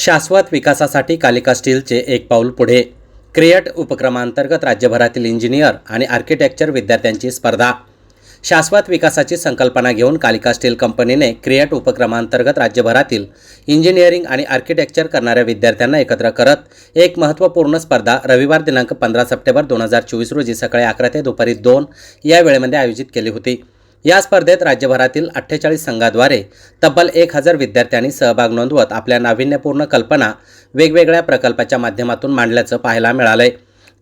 शाश्वत विकासासाठी कालिका स्टीलचे एक पाऊल पुढे. क्रिएट उपक्रमांतर्गत राज्यभरातील इंजिनियर आणि आर्किटेक्चर विद्यार्थ्यांची स्पर्धा. शाश्वत विकासाची संकल्पना घेऊन कालिका स्टील कंपनीने क्रिएट उपक्रमांतर्गत राज्यभरातील इंजिनिअरिंग आणि आर्किटेक्चर करणाऱ्या विद्यार्थ्यांना एकत्र करत एक महत्त्वपूर्ण स्पर्धा रविवार दिनांक पंधरा सप्टेंबर दोन हजार चोवीस रोजी सकाळी अकरा ते दुपारी दोन या वेळेमध्ये आयोजित केली होती. या स्पर्धेत राज्यभरातील अठ्ठेचाळीस संघाद्वारे तब्बल एक हजार विद्यार्थ्यांनी सहभाग नोंदवत आपल्या नाविन्यपूर्ण कल्पना वेगवेगळ्या प्रकल्पाच्या माध्यमातून मांडल्याचं पाहायला मिळालंय.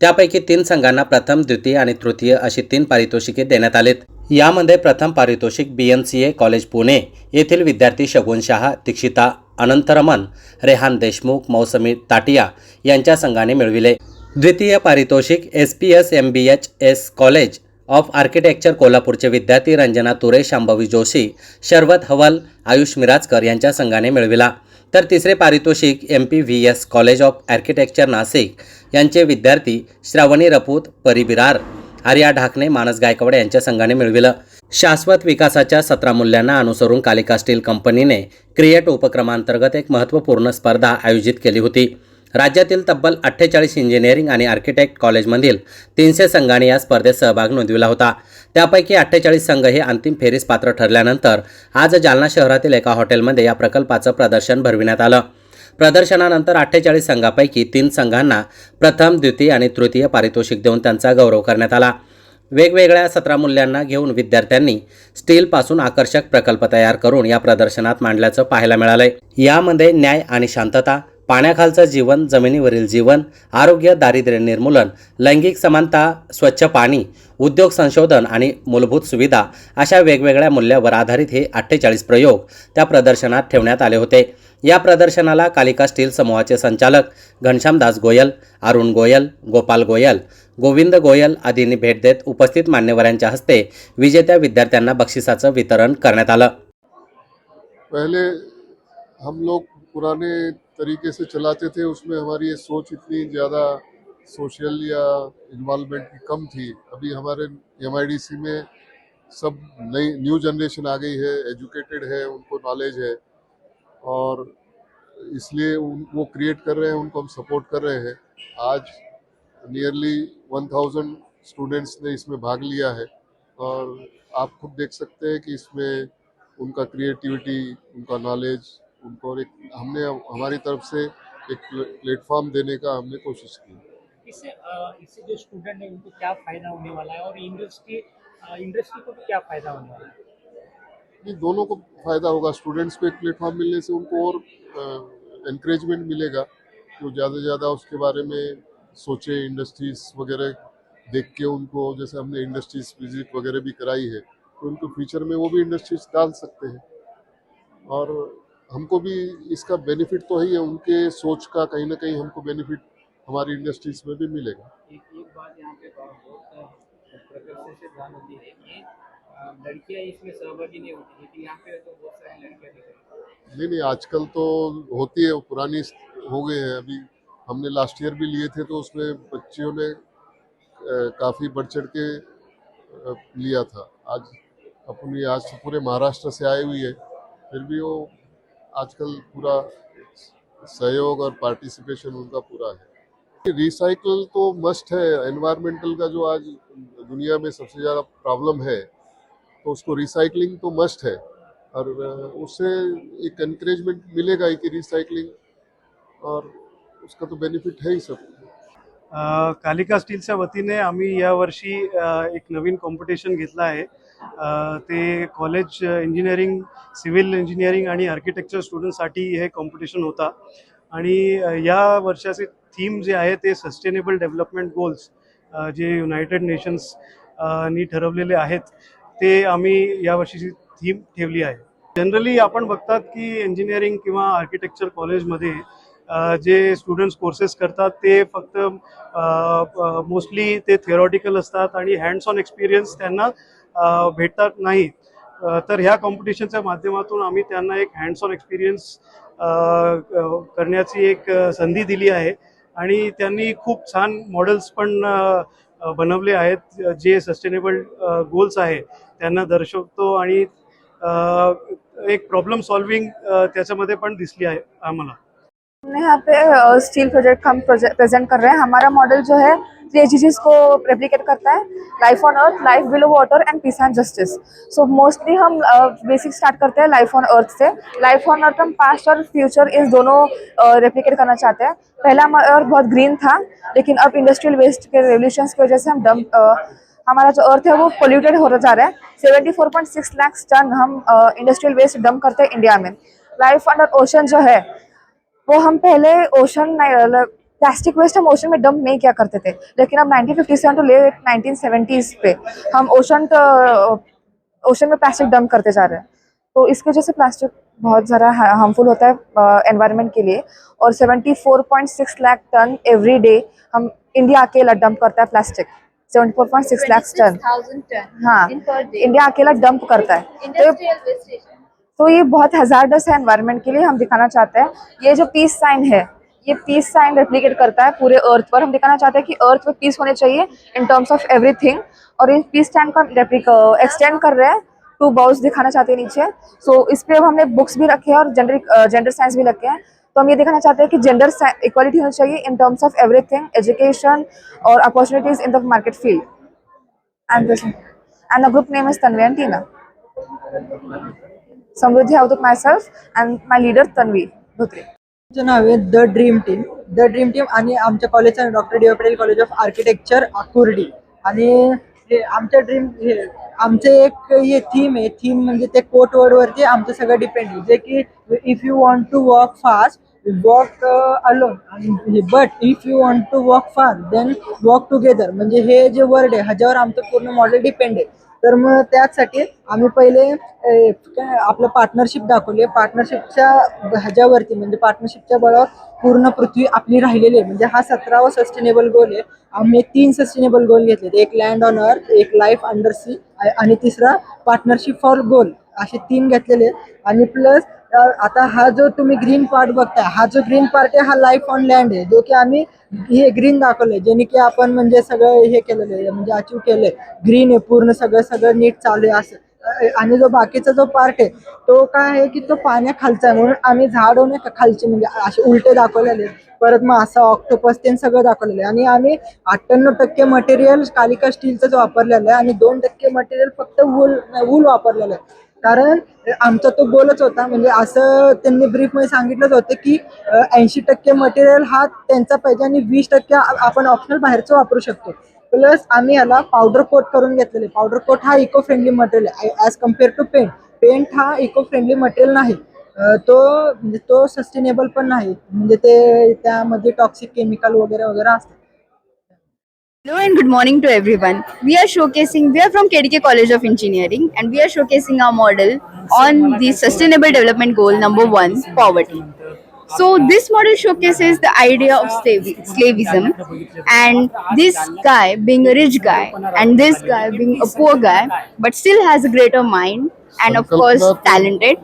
त्यापैकी तीन संघांना प्रथम द्वितीय आणि तृतीय अशी तीन पारितोषिके देण्यात आलीत. यामध्ये प्रथम पारितोषिक B N C A college Pune येथील विद्यार्थी शगुन शहा दीक्षिता अनंतरमन रेहान देशमुख मौसमी ताटिया यांच्या संघाने मिळविले. द्वितीय पारितोषिक S P S M B H S college of architecture कोल्हापूरचे विद्यार्थी रंजना तुरे शांभवी जोशी शरवत हवल आयुष मिराजकर यांच्या संघाने मिळविला. तर तिसरे पारितोषिक M P V S college of architecture Nashik यांचे विद्यार्थी श्रावणी रपूत परिबिरार आर्या ढाकणे मानस गायकवाड यांच्या संघाने मिळविलं. शाश्वत विकासाच्या सतरा मूल्यांना अनुसरून कालिका स्टील कंपनीने क्रिएट उपक्रमांतर्गत एक महत्त्वपूर्ण स्पर्धा आयोजित केली होती. राज्यातील तब्बल अठ्ठेचाळीस इंजिनिअरिंग आणि आर्किटेक्ट कॉलेजमधील तीनशे संघांनी या स्पर्धेत सहभाग नोंदविला होता. त्यापैकी अठ्ठेचाळीस संघ हे अंतिम फेरीस पात्र ठरल्यानंतर आज जालना शहरातील एका हॉटेलमध्ये या प्रकल्पाचं प्रदर्शन भरविण्यात आलं. प्रदर्शनानंतर अठ्ठेचाळीस संघापैकी तीन संघांना प्रथम द्वितीय आणि तृतीय पारितोषिक देऊन त्यांचा गौरव करण्यात आला. वेगवेगळ्या सतरा मूल्यांना घेऊन विद्यार्थ्यांनी स्टीलपासून आकर्षक प्रकल्प तयार करून या प्रदर्शनात मांडल्याचं पाहायला मिळालंय. यामध्ये न्याय आणि शांतता पाण्याखालचं जीवन जमिनीवरील जीवन आरोग्य दारिद्र्य निर्मूलन लैंगिक समानता स्वच्छ पाणी उद्योग संशोधन आणि मूलभूत सुविधा अशा वेगवेगळ्या मूल्यावर आधारित हे अठ्ठेचाळीस प्रयोग त्या प्रदर्शनात ठेवण्यात आले होते. या प्रदर्शनाला कालिका स्टील समूहाचे संचालक घनश्यामदास गोयल अरुण गोयल गोपाल गोयल गोविंद गोयल आदींनी भेट देत उपस्थित मान्यवरांच्या हस्ते विजेत्या विद्यार्थ्यांना बक्षिसाचं वितरण करण्यात आलं. पहले हम लोग पुराने तरीके से चलाते थे, उसमें हमारी ये सोच इतनी ज़्यादा सोशल या इन्वॉल्वमेंट की कम थी। अभी हमारे एमआईडीसी में सब नई न्यू जनरेशन आ गई है एजुकेटेड है, उनको नॉलेज है और इसलिए वो क्रिएट कर रहे हैं, उनको हम सपोर्ट कर रहे हैं। आज नियरली 1000 स्टूडेंट्स ने इसमें भाग लिया है और आप खुद देख सकते हैं कि इसमें उनका क्रिएटिविटी उनका नॉलेज उनको एक हमने हमारी तरफ़ से एक प्लेटफॉर्म देने का हमने कोशिश की। इससे इससे जो स्टूडेंट है उनको क्या फ़ायदा होने वाला है और इंडस्ट्री इंडस्ट्री को भी क्या फ़ायदा होने वाला है? ये दोनों को फ़ायदा होगा। स्टूडेंट्स को एक प्लेटफॉर्म मिलने से उनको और इंकरेजमेंट मिलेगा कि वो ज़्यादा से ज़्यादा उसके बारे में सोचे इंडस्ट्रीज़ वगैरह देख के उनको जैसे हमने इंडस्ट्रीज़ विज़िट वगैरह भी कराई है तो उनको फ्यूचर में वो भी इंडस्ट्रीज़ डाल सकते हैं। और हमको भी इसका बेनिफिट तो ही है उनके सोच का कहीं ना कहीं हमको बेनिफिट हमारी इंडस्ट्रीज़ में भी मिलेगा। एक एक बात यहाँ पे बहुत से ध्यान होती है कि लड़कियाँ इसमें सहभागी नहीं होती लेकिन यहाँ पे तो बहुत सारी लड़कियाँ दिख रही नहीं नहीं आजकल तो होती है वो पुरानी हो गए हैं। अभी हमने लास्ट ईयर भी लिए थे तो उसमें बच्चियों ने काफ़ी बढ़ चढ़ के लिया था। आज अपनी आज तो पूरे महाराष्ट्र से आई हुई है फिर भी वो आजकल पूरा सहयोग और पार्टिसिपेशन उनका पूरा है। रिसाइकल तो मस्ट है एनवायरमेंटल का जो आज दुनिया में सबसे ज़्यादा प्रॉब्लम है तो उसको रिसाइकलिंग तो मस्ट है। और उससे एक एनकरेजमेंट मिलेगा ही कि रिसाइकलिंग और उसका तो बेनिफिट है ही सब। कालिका स्टीलच्या वतीने अ, एक नवीन कॉम्पिटिशन अ, ते कॉलेज इंजिनिअरिंग सिव्हिल इंजिनिअरिंग आणि आर्किटेक्चर स्टुडंटसाठी हे कॉम्पिटिशन होता. आणि या वर्षाचे थीम जे आहे ते सस्टेनेबल डेव्हलपमेंट गोल्स जे युनायटेड नेशन्स नी ठरवलेले आहेत ते आम्ही यावर्षीची थीम ठेवली आहे. जनरली आपण बघतात की इंजिनिअरिंग किंवा आर्किटेक्चर कॉलेजमध्ये जे स्टुडंट्स कोर्सेस करतात ते फक्त मोस्टली ते थिअरॉटिकल असतात आणि हँड्स ऑन एक्सपिरियन्स त्यांना भेटतात नाही तर ह्या कॉम्पिटिशनच्या माध्यमातून आम्ही त्यांना एक हँड्स ऑन एक्सपिरियन्स करण्याची एक संधी दिली आहे. आणि त्यांनी खूप छान मॉडेल्स पण बनवले आहेत जे सस्टेनेबल गोल्स आहे. त्यांना दर्शवतो आणि एक प्रॉब्लेम सॉल्विंग त्याच्यामध्ये पण दिसली आहे आम्हाला. यहाँ पे स्टील प्रोजेक्ट हम प्रेजेंट कर रहे हैं। हमारा मॉडल जो है थ्री एच को रेप्लीकेट करता है। Life on earth life below water and peace and justice so mostly Hum basic start करते हैं लाइफ ऑन अर्थ से। लाइफ ऑन अर्थ हम पास्ट और फ्यूचर इस दोनों रेप्लिकेट करना चाहते हैं। पहला हमारा अर्थ बहुत ग्रीन था, लेकिन अब इंडस्ट्रियल वेस्ट के रेवल्यूशन की वजह से हम डम हमारा जो अर्थ है वो पोल्यूटेड होता जा रहा है। Seventy four point six tonne हम इंडस्ट्रियल वेस्ट डंप करते हैं इंडिया में। लाइफ अंडर ओशन जो है वो हम पहले ओशन प्लास्टिक वेस्ट हम ओशन में डंप नहीं किया करते थे। लेकिन अब 1957 टू ले 1970s पे हम ओशन ओशन में प्लास्टिक डंप करते जा रहे हैं। तो इसकी वजह से प्लास्टिक बहुत ज़्यादा हार्मफुल होता है एनवायरनमेंट के लिए। और 74.6 लाख टन एवरी डे हम इंडिया अकेला डंप करता है प्लास्टिक 74.6 लाख टन हाँ. इंडिया अकेला डंप करता है। तो तो ये बहुत हजारडस है एनवायरनमेंट के लिए हम दिखाना चाहते हैं। ये जो पीस साइन है ये पीस साइन रेप्लीकेट करता है पूरे अर्थ पर। हम दिखाना चाहते हैं कि अर्थ पे पीस होने चाहिए इन टर्म्स ऑफ़ एवरीथिंग और इस पीस स्टैंड को एक्सटेंड कर रहे हैं। टू बाउल्स दिखाना चाहते हैं नीचे। सो so, इस पे अब हमने बुक्स भी रखे हैं और जेंडर जेंडर साइंस भी रखे हैं। तो हम ये दिखाना चाहते हैं कि जेंडर इक्वालिटी होनी चाहिए in terms of everything education और opportunities in the market field and and the group name is Tanvi and Tina Samruddhi Avdhoot myself and my leader Tanvi Dhotre. चे नाव आहे the dream team. The dream team आणि आमच्या कॉलेजचं doctor D Patel college of architecture Akurdi आणि आमच्या dream हे आमचे एक हे थीम आहे. थीम म्हणजे ते कोट वर्डवरती आमचं सगळं डिपेंड आहे. जे की if you want to walk fast walk alone but if you want to walk fast then walk together म्हणजे हे जे वर्ड आहे ह्याच्यावर आमचं पूर्ण मॉडेल डिपेंड आहे. तर मग त्याचसाठी आम्ही पहिले काय आपलं पार्टनरशिप दाखवली. पार्टनरशिपच्या ह्याच्यावरती म्हणजे पार्टनरशिपच्या बळावर पूर्ण पृथ्वी आपली राहिलेली आहे. म्हणजे हा सतरावा सस्टेनेबल गोल आहे. आम्ही तीन सस्टेनेबल गोल घेतले एक लँड ऑन अर्थ एक लाईफ अंडर सी आणि तिसरा पार्टनरशिप फॉर गोल असे तीन घेतलेले आणि प्लस आता हा जो तुम्ही ग्रीन पार्ट बघताय हा जो ग्रीन पार्ट आहे हा लाईफ ऑन लँड आहे. जो की आम्ही हे ग्रीन दाखवलंय ज्याने की आपण म्हणजे सगळं हे केलेलं आहे म्हणजे अचीव केलंय. ग्रीन आहे पूर्ण सगळं सगळं नीट चालू आहे असं. आणि जो बाकीचा जो पार्ट आहे तो काय आहे की तो पाण्याखालचा आहे. म्हणून आम्ही झाड होऊन का खालचे म्हणजे असे उलटे दाखवलेले परत मग असं ऑक्टोपस ते सगळं दाखवलेलं आहे. आणि आम्ही अठ्ठ्याण्णव टक्के मटेरियल कालिका स्टीलचंच वापरलेलं आहे. आणि दोन टक्के मटेरियल फक्त वूल वूल वापरलेलं आहे. कारण आमचा तो गोलच होता म्हणजे असं त्यांनी ब्रीफमध्ये सांगितलंच होतं की ऐंशी टक्के मटेरियल हा त्यांचा पाहिजे आणि वीस टक्के आपण ऑप्शनल बाहेरचं वापरू शकतो. प्लस आम्ही याला पावडर कोट करून घेतलेले. पावडर कोट हा इको फ्रेंडली मटेरियल आहे. As compare to paint paint हा इको फ्रेंडली मटेरियल नाही तो म्हणजे तो सस्टेनेबल पण नाही. म्हणजे ते त्यामध्ये टॉक्सिक केमिकल वगैरे वगैरे असतात. Hello and good morning to everyone. We are showcasing, we are from KDK College of Engineering and we are showcasing our model on the Sustainable Development Goal number one, poverty. So this model showcases the idea of slavism and this guy being a rich guy and this guy being a poor guy but still has a greater mind and of course talented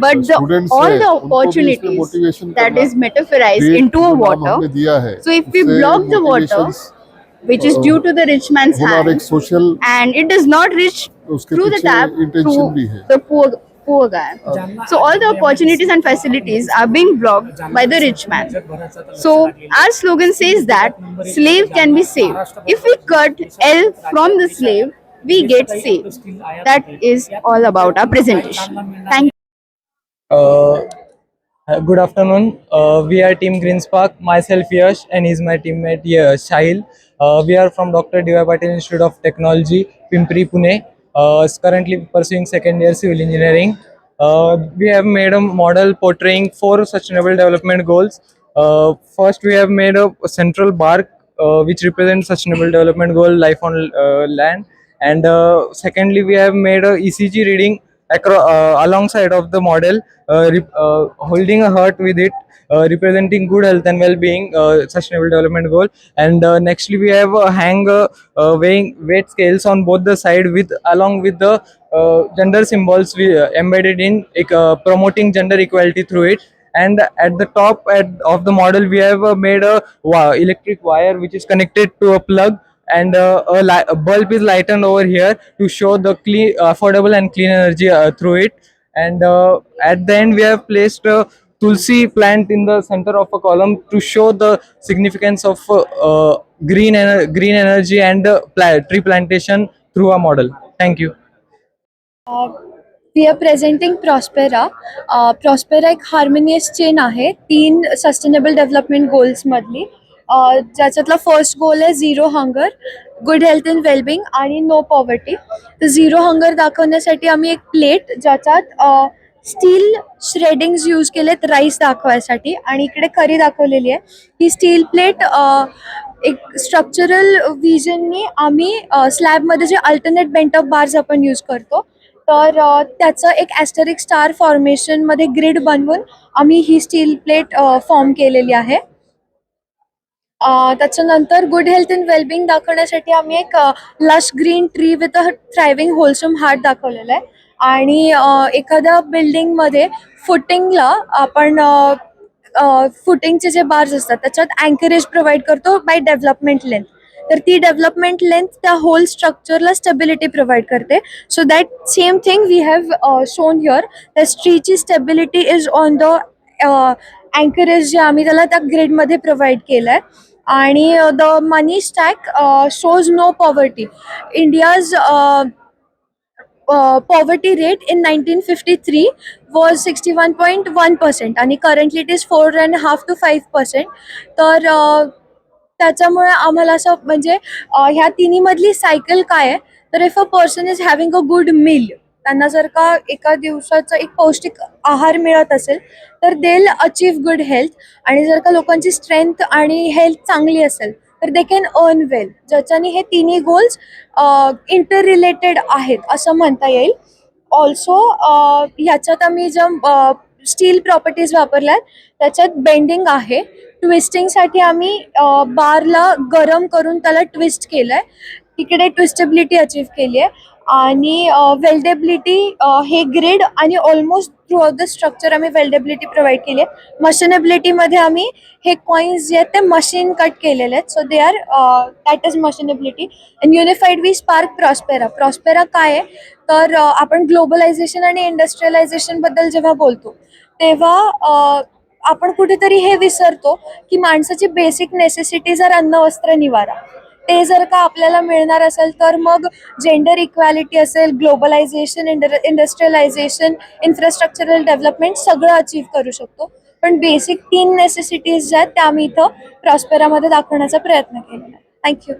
but the, all the opportunities that is metaphorized into a water so if we block the water which is due to the rich man's hand. Social and it does not reach through the tap to the poor poor guy. So all the opportunities and facilities are being blocked by the rich man. So our slogan says that slave can be saved. If we cut L from the slave, we get saved. That is all about our presentation. Thank you. Uh, good afternoon. Uh, we are Team Greenspark. Myself Yash and he's my teammate Yash Shahil. Uh, we are from Dr. D.Y. Patil Institute of Technology, Pimpri, Pune. Uh, is currently pursuing second year civil engineering. Uh, we have made a model portraying four sustainable development goals. Uh, first, we have made a central bark which represents sustainable development goal life on land and secondly we have made a ecg reading alongside of the model uh, uh, holding a heart with it uh, representing good health and well-being uh, sustainable development goal. And uh, nextly we have a hang uh, uh, weighing weight scales on both the side with along with the uh, gender symbols we uh, embedded in uh, promoting gender equality through it. And at the top at, of the model we have uh, made a wi- electric wire which is connected to a plug and uh, a, li- a bulb is lightened over here to show the clean affordable and clean energy uh, through it and uh, at the end we have placed uh, tulsi plant in the center of a column to show the significance of uh, uh, green ener- green energy and uh, pla- tree plantation through a model thank you we are presenting Prospera Prospera एक harmonious chain आहे तीन sustainable development गोल्समधली अ, ज्याच्यातला first goal आहे zero hunger good health and wellbeing आणि no poverty तर zero hunger दाखवण्यासाठी आम्ही एक plate ज्याच्यात स्टील श्रेडिंग्स यूज केलेत राईस दाखवायसाठी आणि इकडे खरी दाखवलेली आहे. ही स्टील प्लेट एक स्ट्रक्चरल विजननी आम्ही स्लॅबमध्ये जे अल्टरनेट बेंट ऑफ बार्स आपण यूज करतो तर त्याचं एक ॲस्टरिक स्टार फॉर्मेशनमध्ये ग्रिड बनवून आम्ही ही स्टील प्लेट फॉर्म केलेली आहे. त्याच्यानंतर गुड हेल्थ अँड वेलबिंग दाखवण्यासाठी आम्ही एक lush green tree with a thriving wholesome heart दाखवलेला आहे. आणि एखाद्या बिल्डिंगमध्ये फुटिंगला आपण फुटिंगचे जे बार्स असतात त्याच्यात अँकरेज प्रोव्हाइड करतो बाय डेव्हलपमेंट लेंथ तर ती डेव्हलपमेंट लेंथ त्या होल स्ट्रक्चरला स्टेबिलिटी प्रोव्हाइड करते. So that same thing we have shown here त्या स्ट्रीची stability is on the anchorage जे आम्ही त्याला त्या ग्रेडमध्ये प्रोव्हाइड केलं आहे आणि the money stack shows no poverty. India's poverty rate in nineteen fifty three was sixty one point one percent आणि currently it is four and half two five percent. तर त्याच्यामुळे आम्हाला असं म्हणजे ह्या तिन्हीमधली सायकल काय आहे? तर if a person is having a good meal त्यांना जर का एका दिवसाचा एक पौष्टिक आहार मिळत असेल तर दे अचीव गुड हेल्थ आणि जर का लोकांची स्ट्रेंथ आणि हेल्थ चांगली असेल तर दे कॅन अर्न वेल ज्याच्याने हे तिन्ही गोल्स इंटर रिलेटेड आहेत असं म्हणता येईल. ऑल्सो ह्याच्यात आम्ही ज्या स्टील प्रॉपर्टीज वापरल्या आहेत त्याच्यात बेंडिंग आहे. ट्विस्टिंगसाठी आम्ही बारला गरम करून त्याला ट्विस्ट केलं आहे तिकडे ट्विस्टेबिलिटी अचीव केली आहे आणि वेल्डेबिलिटी हे ग्रिड आणि almost throughout the structure आम्ही वेल्डेबिलिटी प्रोव्हाइड केली आहे. मशीनेबिलिटीमध्ये आम्ही हे कॉईन्स जे आहेत ते मशीन कट केलेले आहेत. So they are that is machinability and unified we spark प्रॉस्पेरा प्रॉस्पेरा काय आहे? तर आपण ग्लोबलायझेशन आणि इंडस्ट्रियलायझेशनबद्दल जेव्हा बोलतो तेव्हा आपण कुठेतरी हे विसरतो की माणसाची बेसिक नेसेसिटीज आर अन्न वस्त्र निवारा. ते जर का आपल्याला मिळणार असेल तर मग जेंडर इक्वॅलिटी असेल ग्लोबलायझेशन इंडर इंडस्ट्रियलायझेशन इन्फ्रास्ट्रक्चरल डेव्हलपमेंट सगळं अचीव करू शकतो. पण बेसिक तीन नेसेसिटीज ज्या आहेत त्या आम्ही इथं प्रॉस्पेरामध्ये दाखवण्याचा प्रयत्न केलेला आहे. थँक्यू